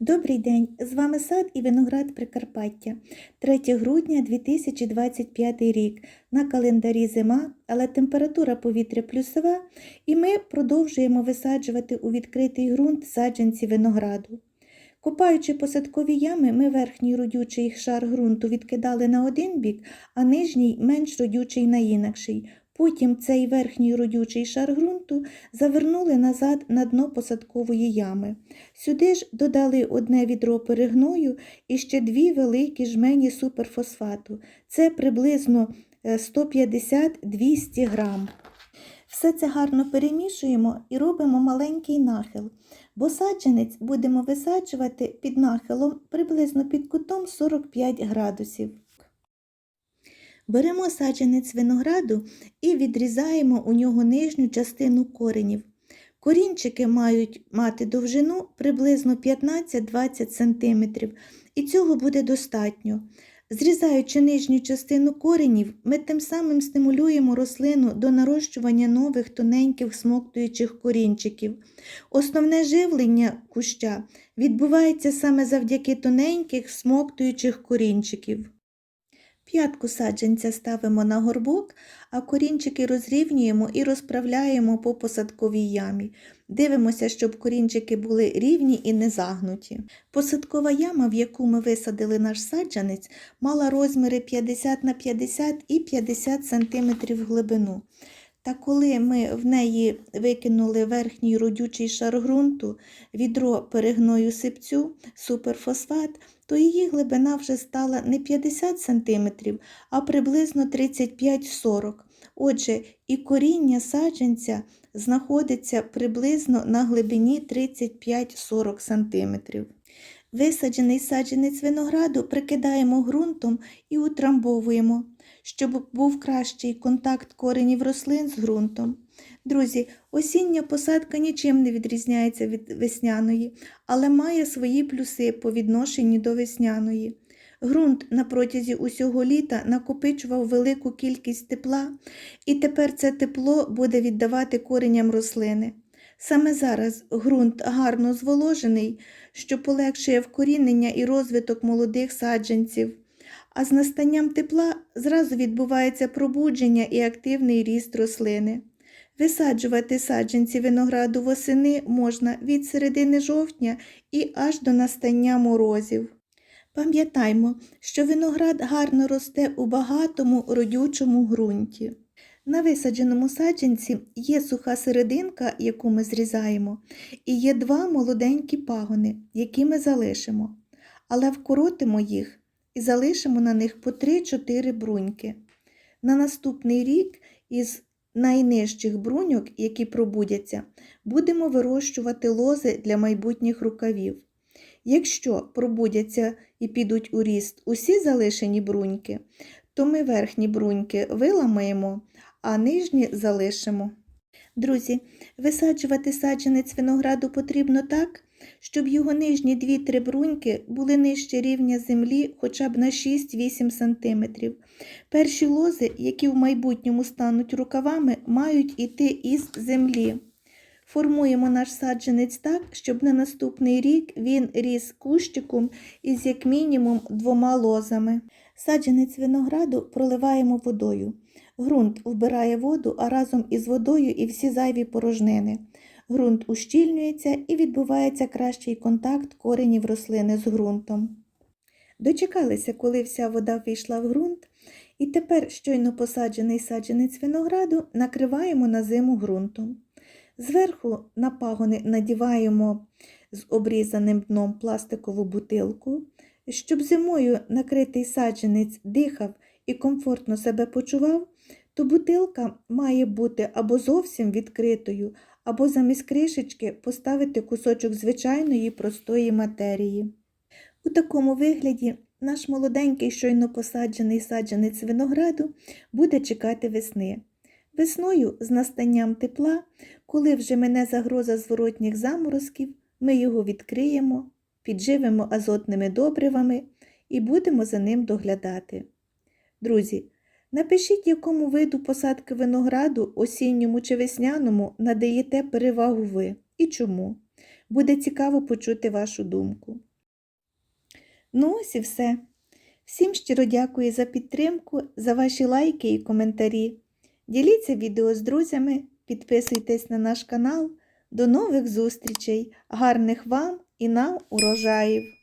Добрий день! З вами сад і виноград Прикарпаття. 3 грудня 2025 рік. На календарі зима, але температура повітря плюсова, і ми продовжуємо висаджувати у відкритий ґрунт саджанці винограду. Копаючи посадкові ями, ми верхній родючий шар ґрунту відкидали на один бік, а нижній менш родючий на інакший. Потім цей верхній родючий шар ґрунту завернули назад на дно посадкової ями. Сюди ж додали одне відро перегною і ще дві великі жмені суперфосфату. Це приблизно е, 150-200 грам. Все це гарно перемішуємо і робимо маленький нахил, бо будемо висаджувати під нахилом приблизно під кутом 45 градусів. Беремо саджанець винограду і відрізаємо у нього нижню частину коренів. Корінчики мають мати довжину приблизно 15-20 см, і цього буде достатньо. Зрізаючи нижню частину коренів, ми тим самим стимулюємо рослину до нарощування нових тоненьких смоктуючих корінчиків. Основне живлення куща відбувається саме завдяки тоненьких смоктуючих корінчиків. П'ятку саджанця ставимо на горбок, а корінчики розрівнюємо і розправляємо по посадковій ямі. Дивимося, щоб корінчики були рівні і не загнуті. Посадкова яма, в яку ми висадили наш саджанець, мала розміри 50 на 50 і 50 см глибину. Та коли ми в неї викинули верхній родючий шар ґрунту, відро перегною сипцю, суперфосфат, то її глибина вже стала не 50 см, а приблизно 35-40 Отже, і коріння саджанця знаходиться приблизно на глибині 35-40 см. Висаджений саджанець винограду прикидаємо ґрунтом і утрамбовуємо, щоб був кращий контакт коренів рослин з ґрунтом. Друзі, осіння посадка нічим не відрізняється від весняної, але має свої плюси по відношенню до весняної. Ґрунт на протязі усього літа накопичував велику кількість тепла, і тепер це тепло буде віддавати кореням рослини. Саме зараз ґрунт гарно зволожений, що полегшує вкорінення і розвиток молодих саджанців, а з настанням тепла зразу відбувається пробудження і активний ріст рослини. Висаджувати саджанці винограду восени можна від середини жовтня і аж до настання морозів. Пам'ятаймо, що виноград гарно росте у багатому родючому ґрунті. На висадженому саджанці є суха серединка, яку ми зрізаємо, і є два молоденькі пагони, які ми залишимо, але вкоротимо їх і залишимо на них по 3-4 бруньки. На наступний рік із найнижчих бруньок, які пробудяться, будемо вирощувати лози для майбутніх рукавів. Якщо пробудяться і підуть у ріст усі залишені бруньки, то ми верхні бруньки виламаємо, а нижні залишимо. Друзі, висаджувати саджанець винограду потрібно так, щоб його нижні 2-3 бруньки були нижче рівня землі хоча б на 6-8 см. Перші лози, які в майбутньому стануть рукавами, мають іти із землі. Формуємо наш саджанець так, щоб на наступний рік він ріс кущиком із як мінімум двома лозами. Саджанець винограду проливаємо водою. Ґрунт вбирає воду, а разом із водою і всі зайві порожнини. Ґрунт ущільнюється і відбувається кращий контакт коренів рослини з ґрунтом. Дочекалися, коли вся вода війшла в ґрунт, і тепер щойно посаджений саджанець винограду накриваємо на зиму ґрунтом. Зверху на пагони надіваємо з обрізаним дном пластикову бутилку, щоб зимою накритий саджанець дихав і комфортно себе почував, то бутилка має бути або зовсім відкритою, або замість кришечки поставити кусочок звичайної простої матерії. У такому вигляді наш молоденький щойно посаджений саджанець винограду буде чекати весни. Весною з настанням тепла, коли вже мине загроза зворотніх заморозків, ми його відкриємо, підживимо азотними добривами і будемо за ним доглядати. Друзі, напишіть, якому виду посадки винограду, осінньому чи весняному, надаєте перевагу ви і чому. Буде цікаво почути вашу думку. Ну ось і все. Всім щиро дякую за підтримку, за ваші лайки і коментарі. Діліться відео з друзями, підписуйтесь на наш канал. До нових зустрічей, гарних вам і нам урожаїв!